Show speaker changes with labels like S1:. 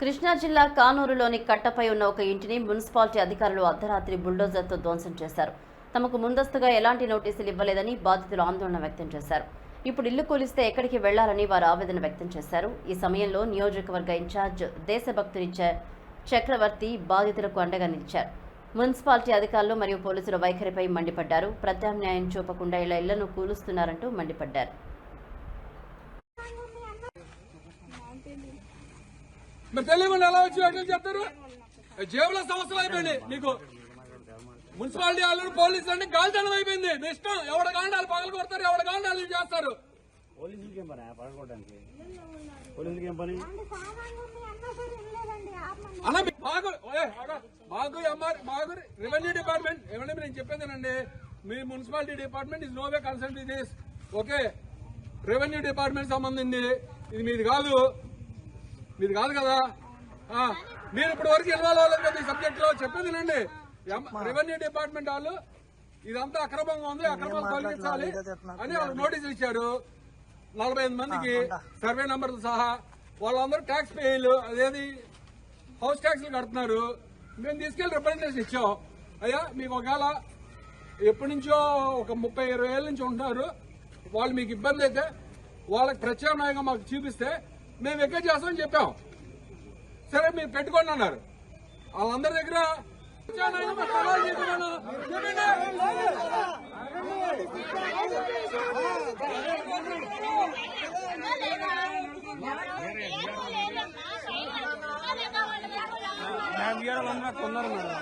S1: కృష్ణా జిల్లా కానూరులోని కట్టపై ఉన్న ఒక ఇంటిని మున్సిపాలిటీ అధికారులు అర్ధరాత్రి బుల్డోజర్తో ధ్వంసం చేశారు. తమకు ముందస్తుగా ఎలాంటి నోటీసులు ఇవ్వలేదని బాధితులు ఆందోళన వ్యక్తం చేశారు. ఇప్పుడు ఇల్లు కూలిస్తే ఎక్కడికి వెళ్ళాలని వారు ఆవేదన వ్యక్తం చేశారు. ఈ సమయంలో నియోజకవర్గ ఇన్ఛార్జ్ దేశభక్తుని చక్రవర్తి బాధితులకు అండగా నిలిచారు. మున్సిపాలిటీ అధికారులు మరియు పోలీసుల వైఖరిపై మండిపడ్డారు. ప్రత్యామ్నాయం చూపకుండా ఇలా ఇళ్ళను కూలుస్తున్నారంటూ మండిపడ్డారు.
S2: మరి తెలియకుండా ఎలా వచ్చి ఎట్లా చెప్తారు జేబులో సంవత్సరాలు అయిపోయింది. నీకు మున్సిపాలిటీ వాళ్ళు పోలీసులు అంటే గాలితనం అయిపోయింది. మీ ఇష్టం. ఎవడ కాండాలు పగలు కొడతారు ఎవడ కాండాలు చేస్తారు.
S3: పోలీసులకి ఏం పని? పడగొట్టడానికి పోలీసులకి ఏం పని?
S2: అలా మీ- మాకు ఓయ్, ఆగా. మాకు ఎంఆర్ మాకు రెవెన్యూ డిపార్ట్మెంట్ ఏమంటే నేను చెప్పేదేనండి? మీ municipality department is no way consult this okay. Revenue department సంబంధించి ఇది మీది కాదు. మీది కాదు కదా? మీరు ఇప్పటి వరకు ఇన్వాల్వ్ అవ్వలేదు ఈ సబ్జెక్ట్లో చెప్పేదినండి రెవెన్యూ డిపార్ట్మెంట్ వాళ్ళు ఇదంతా అక్రమంగా ఉంది అక్రమం తొలగించాలి అని వాళ్ళు నోటీసులు ఇచ్చారు. నలభై ఐదు మందికి సర్వే నంబర్లు సహా వాళ్ళందరూ ట్యాక్స్ పేయలు అదేది? హౌస్ ట్యాక్స్లు కడుతున్నారు. మేము తీసుకెళ్ళి రిప్రజెంటేషన్ ఇచ్చాం. అయ్యా మీకు ఒకవేళ ఎప్పటి నుంచో ఒక ముప్పై ఇరవై ఏళ్ళ నుంచి ఉంటున్నారు. వాళ్ళు మీకు ఇబ్బంది అయితే వాళ్ళకి ప్రత్యామ్నాయంగా మాకు చూపిస్తే మేము ఎక్కడ చేస్తామని చెప్పాం. సరే మీరు పెట్టుకోండి అన్నారు. వాళ్ళందరి దగ్గర
S4: కొన్నారు మేడం